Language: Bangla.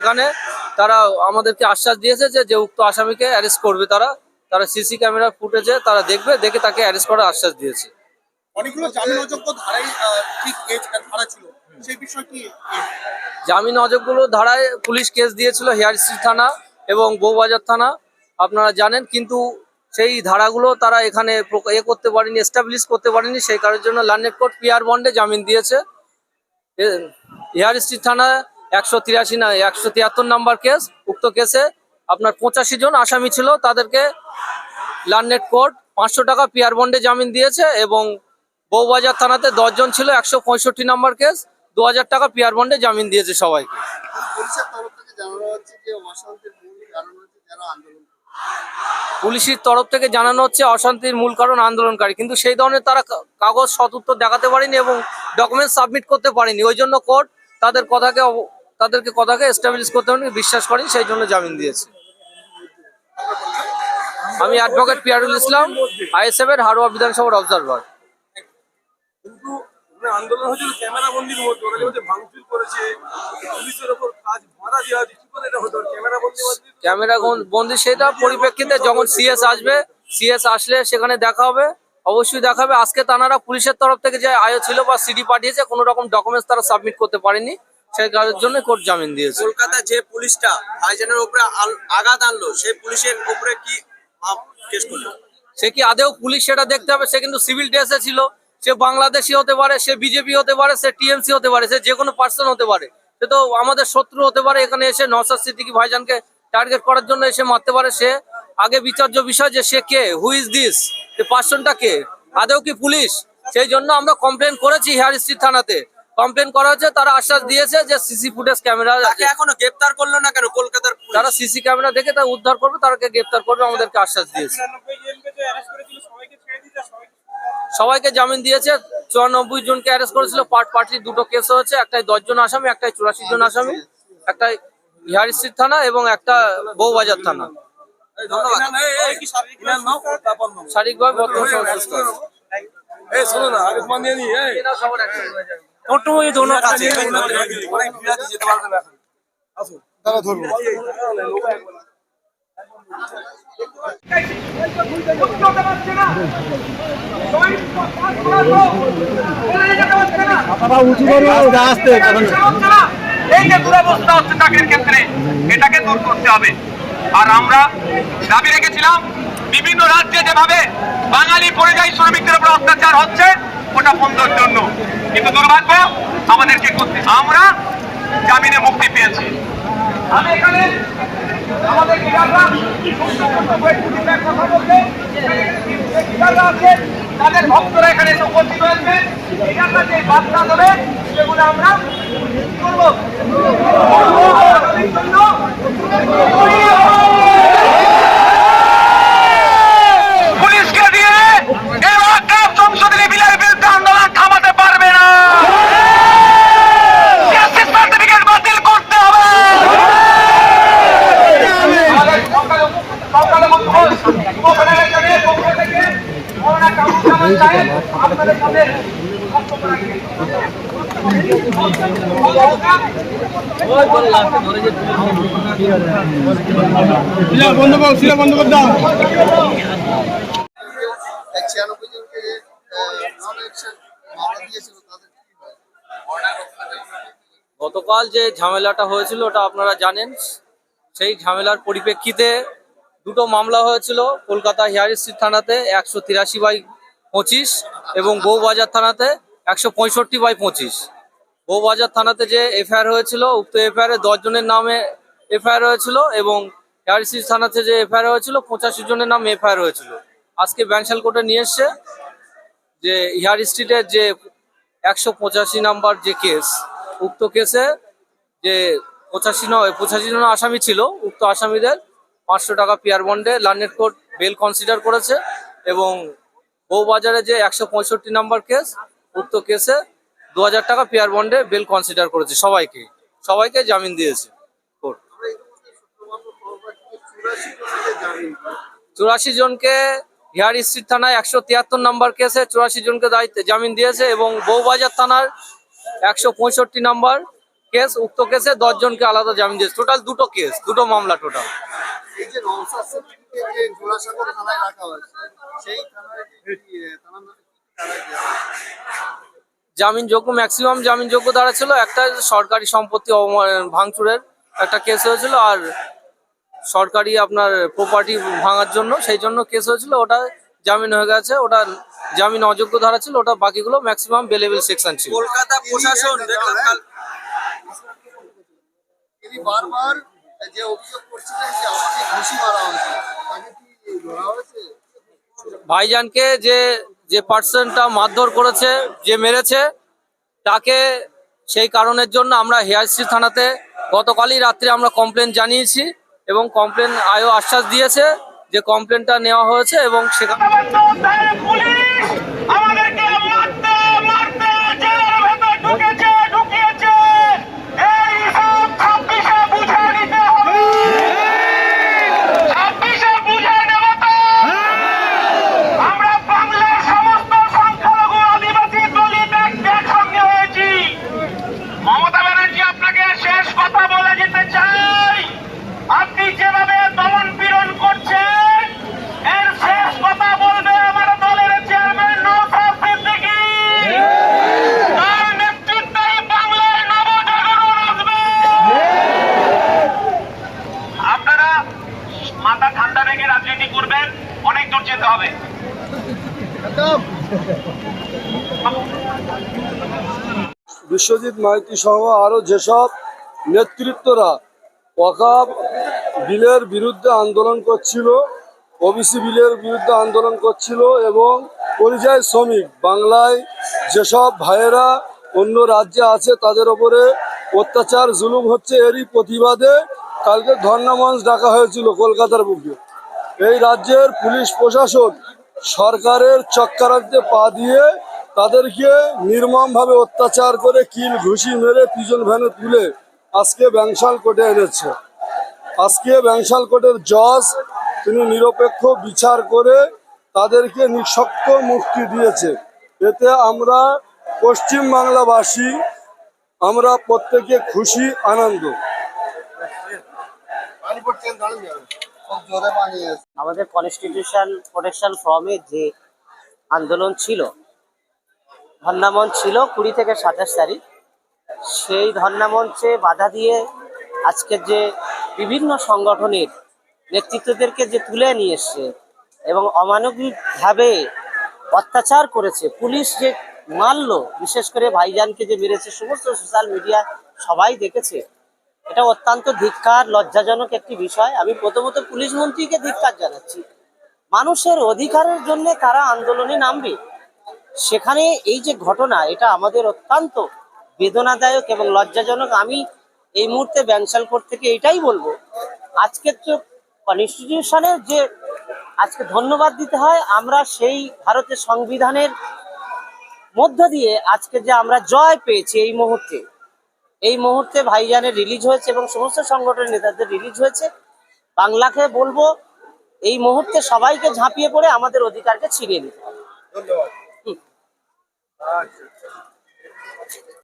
এখানে তারা আমাদেরকে আশ্বাস দিয়েছে যে যে উক্ত আসামিকে অ্যারেস্ট করবে তারা। তারা সিসি ক্যামেরা ফুটেজে তারা দেখবে দেখে তাকে অ্যারেস্ট করার আশ্বাস দিয়েছে। অনেকগুলো জামিন অযোগ্য ধারাই ঠিক ধারা ছিল। সেই বিষয়টি জামিন অযোগ্যগুলো ধারায় পুলিশ কেস দিয়েছিল হেয়ার স্ট্রিট থানা এবং বউবাজার থানা আপনারা জানেন কিন্তু সেই ধারাগুলো তারা এখানে এ করতে পারেনি এস্টাবলিশ করতে পারেনি সেই কারণের জন্য লান্ডেড কোর্ট পিআর বন্ডে জামিন দিয়েছে। হেয়ার স্ট্রিট থানা একশো তিরাশি না, একশো তিয়াত্তর নাম্বার কেস, উক্ত কেসে আপনার পঁচাশি জন আসামি ছিল, তাদেরকে লান্ডেড কোর্ট পাঁচশো টাকা পিয়ার বন্ডে জামিন দিয়েছে এবং বউবাজার থানাতে দশজন ছিল, একশো পঁয়ষট্টি নাম্বার কেস দু হাজার টাকা পিয়ার বন্ডে জামিন দিয়েছে সবাইকে। পুলিশের তরফ থেকে জানানো হচ্ছে অশান্তির মূল কারণ আন্দোলনকারী, কিন্তু সেই ধরনের তারা কাগজ সদুত্তর দেখাতে পারেনি এবং ডকুমেন্ট সাবমিট করতে পারেনি। ওই জন্য কোর্ট তাদের কথাকে তাদেরকে কথাকে এস্টাবলিশ করতে পারেনি বিশ্বাস করেনি সেই জন্য জামিন দিয়েছে। আমি অ্যাডভোকেট পিয়ারুল ইসলাম আইএসএফ এর হারোয়া বিধানসভার অবজারভার আন্দোলন হয়েছিল ক্যামেরা মধ্যে ওরা যেমন ভাঙচুর করেছে পুলিশের ওপর কাজ বাধা দেওয়া হয়েছে কি করে এটা হতো? ক্যামেরা বন্দি মধ্যে ক্যামেরা বন্দি সেটা পরিপ্রেক্ষিতে যখন সিএস আসবে সিএস আসলে সেখানে দেখা হবে অবশ্যই দেখাবে আজকে তারা পুলিশের তরফ থেকে যে আয়ো ছিল বা সিডি পাঠিয়েছে কোনো রকম ডকুমেন্টস তারা সাবমিট করতে পারেনি। সেই কারণের জন্য কোর্ট জামিন দিয়েছে। কলকাতা যে পুলিশটা ভাইজানের উপরে আঘাত আনলো সেই পুলিশের উপরে কি কেস করল? সে কি আদেও পুলিশ সেটা দেখতে হবে? সে কিন্তু সিভিল ড্রেসে ছিল। সে বাংলাদেশি হতে পারে সে বিজেপি হতে পারে সে টিএমসি হতে পারে সে যে কোনো পার্সন হতে পারে। সে তো আমাদের শত্রু হতে পারে এখানে এসে নসাদ সিদ্দিকি ভাইজানকে টার্গেট করার জন্য এসে মারতে পারে সে। আগে বিচার্য বিষয় যে সে কে হু ইজ দিস পার্সনটা কে? আদেও কি পুলিশ? সেই জন্য আমরা কমপ্লেন করেছি হেয়ার স্ট্রিট থানাতে। কমপ্লেন করা হয়েছে তারা আশ্বাস দিয়েছে যে সিসি ফুটেজ ক্যামেরা তাকে এখনও গ্রেপ্তার করল না কেন? কলকাতার পুলিশ? তারা সিসি ক্যামেরা দেখে তা উদ্ধার করবে তারাকে গ্রেপ্তার করবে আমাদেরকে আশ্বাস দিয়েছে। সবাইকে জামিন দিয়েছে চুরানব্বই জনকে অ্যারেস্ট করেছিল পার্ট পার্টির দুটো কেস হয়েছে একটাই দশ জন আসামি একটাই চুরাশি জন আসামি একটাই হিয়ার স্ট্রিট থানা এবং একটা বউবাজার থানা। শারীরিকভাবে বর্তমান সময় এই টোটো ওই দোনো কাছে। অনেক ভিড় আছে যেতে পারবে না এখন। আসো দাঁড়া ধরবো এই যে দুরবস্থা হচ্ছে চাকরির ক্ষেত্রে এটাকে দূর করতে হবে। আর আমরা দাবি রেখেছিলাম বিভিন্ন রাজ্যে যেভাবে বাঙালি পরিযায়ী শ্রমিকদের উপর অত্যাচার হচ্ছে ওটা বন্ধের জন্য। কিন্তু দুর্ভাগ্য, আমাদেরকে করতে আমরা জামিনে মুক্তি পেয়েছি। এখানে আমাদের তাদের ভক্তরা এখানে এসে উপস্থিত হয়েছে। লিডাররা যে বার্তা দেবে, সেগুলো আমরা করব। জন্য পুলিশকে দিয়ে এই অকাপ সংসদীয় বিলের বিরুদ্ধে আন্দোলন থামাতে পারবে না জাস্টিস সার্টিফিকেট বাতিল করতে হবে আমাদের সকালে- সকালে মুখ্যমন্ত্রী যুবকদের এখানে পক্ষ থেকে মৌলানা গতকাল যে ঝামেলাটা হয়েছিল, ওটা আপনারা জানেন। সেই ঝামেলার পরিপ্রেক্ষিতে দুটো মামলা হয়েছিল কলকাতা হেয়ার স্ট্রিট থানাতে, একশো তিরাশি বাই পঁচিশ এবং বউবাজার থানাতে একশো পঁয়ষট্টি বাই পঁচিশ। বউবাজার থানাতে যে এফআইআর হয়েছিল, উক্ত এফআইআর এ দশ জনের নামে এফআইআর হয়েছিল এবং স্ট্রিট থানাতে যে এফআইআর হয়েছিল, পঁচাশি জনের নামে এফআইআর হয়েছিল। আজকে ব্যাংশাল কোর্টে নিয়ে এসছে যে হেয়ার স্ট্রিটের যে একশো পঁচাশি নাম্বার যে কেস, উক্ত কেসে যে পঁচাশি নয় পঁচাশি জন আসামি ছিল, উক্ত আসামিদের পাঁচশো টাকা পিয়ার বন্ডে লার্নেট কোর্ট বেল কনসিডার করেছে এবং বউবাজারে যে একশো পঁয়ষট্টি নাম্বার কেস, উক্ত কেসে দু হাজার টাকা পিয়ার বন্ডে বেল কনসিডার করেছে সবাইকে। সবাইকে জামিন দিয়েছে চুরাশি জনকে হিয়ার স্ট্রিট থানায় একশো তিয়াত্তর নাম্বার কেসে চুরাশি জনকে দায়িত্ব জামিন দিয়েছে এবং বউবাজার থানার একশো পঁয়ষট্টি নাম্বার কেস, উক্ত কেসে দশজনকে আলাদা জামিন দিয়েছে। টোটাল দুটো কেস, দুটো মামলা টোটাল এই যে নওশাদ সিদ্দিকীকে যে জোড়াসাঁকো থানায় রাখা হয়েছে সেই থানায় কি কি, আহ, থানার নামে কি থানায় দেওয়া হয়েছে? জামিনযোগ্য ম্যাক্সিমাম জামিনযোগ্য দ্বারা ছিল একটা সরকারি সম্পত্তি ভাঙচুরের একটা কেস হয়েছিল আর সরকারি আপনার প্রপার্টি ভাঙার জন্য সেই জন্য কেস হয়েছিল ওটা জামিন হয়ে গেছে ওটা জামিন অযোগ্য ধারা ছিল ওটা বাকিগুলো ম্যাক্সিমাম বেলেবেল সেকশন ছিল কলকাতা প্রশাসন দেখলাম কাল তিনি বারবার যে অভিযোগ করছিলেন যে আমাকে ঘুষি মারা হয়েছে তাকে কি ধরা হয়েছে? ভাইজানকে যে যে পার্সনটা মারধর করেছে যে মেরেছে তাকে সেই কারণের জন্য আমরা হেয়ারসি থানাতে গতকালই রাত্রে আমরা কমপ্লেন জানিয়েছি এবং কমপ্লেন আয়ও আশ্বাস দিয়েছে যে কমপ্লেনটা নেওয়া হয়েছে এবং সেখানে পুলিশ আমাদেরকে মারতে মারতে জেলের ভেতর ঢুকেছে ঢুকিয়েছে এই সব ছাব্বিশে বুঝে নিতে হবে ছাব্বিশে বুঝে নেব তো আমরা বাংলার সমস্ত সংখ্যালঘু আদিবাসী দলিত একসঙ্গে হয়েছি মমতা ব্যানার্জি আপনাকে শেষ কথা বলে যেতে চাই আপনি যেভাবে দমন পীড়ন করছেন এর শেষ কথা বলবে আমার দলের চেয়ারম্যান নৌসাদ সিদ্দিকী তার নেতৃত্বে বাংলায় নবজাগরণ আসবে আপনারা মাথা ঠান্ডা রেখে রাজনীতি করবেন অনেক দূর যেতে হবে। বিশ্বজিৎ মাইতি সহ আরও যেসব নেতৃত্বরা ওয়াকাব বিলের বিরুদ্ধে আন্দোলন করছিল, ওবিসি বিলের বিরুদ্ধে আন্দোলন করছিল এবং পরিযায়ী শ্রমিক, বাংলায় যেসব ভাইয়েরা অন্য রাজ্যে আছে তাদের ওপরে অত্যাচার, জুলুম হচ্ছে এরই প্রতিবাদে কালকে ধর্ণা মঞ্চ ডাকা হয়েছিল কলকাতার বুকে। এই রাজ্যের পুলিশ প্রশাসন সরকারের চক্রান্তে পা দিয়ে তাদেরকে নির্মমভাবে অত্যাচার করে কিল ঘুষি মেরে পিজন ভ্যানে তুলে আজকে ব্যাংশাল কোর্টে এনেছে। আজকে ব্যাংশাল কোর্টের জজ তিনি নিরপেক্ষ বিচার করে তাদেরকে নিঃশক্ত মুক্তি দিয়েছে। এতে আমরা পশ্চিম বাংলাবাসী আমরা প্রত্যেকে খুশি, আনন্দ। জোরে এসে আমাদের কনস্টিটিউশন প্রোটেকশন ফর্মে যে আন্দোলন ছিল ধর্নামঞ্চ ছিল কুড়ি থেকে সাতাশ তারিখ, সেই ধর্নামঞ্চে বাধা দিয়ে আজকের যে বিভিন্ন সংগঠনের নেতৃত্বদেরকে যে তুলে নিয়ে এসছে এবং অমানবিকভাবে অত্যাচার করেছে, পুলিশ যে মারলো, বিশেষ করে ভাইজানকে যে মেরেছে, সমস্ত সোশ্যাল মিডিয়া সবাই দেখেছে। এটা অত্যন্ত ধিক্কার, লজ্জাজনক একটি বিষয়। আমি প্রথমত পুলিশ মন্ত্রীকে ধিক্কার জানাচ্ছি। মানুষের অধিকারের জন্য তারা আন্দোলনে নামবে? সেখানে এই যে ঘটনা, এটা আমাদের অত্যন্ত বেদনাদায়ক এবং লজ্জাজনক। আমি এই মুহূর্তে ব্যাংশাল কোর্ট থেকে এটাই বলব। আজকের যে কনস্টিটিউশনের যে আজকে ধন্যবাদ দিতে হয়, আমরা সেই ভারতের সংবিধানের মধ্য দিয়ে আজকে যে আমরা জয় পেয়েছি এই মুহূর্তে। এই মুহূর্তে ভাইজানের রিলিজ হয়েছে এবং সমস্ত সংগঠনের নেতাদের রিলিজ হয়েছে। বাংলাকে বলব এই মুহূর্তে সবাইকে ঝাঁপিয়ে পড়ে আমাদের অধিকারকে ছিনিয়ে নিতে হবে। ধন্যবাদ। হুম। আচ্ছা।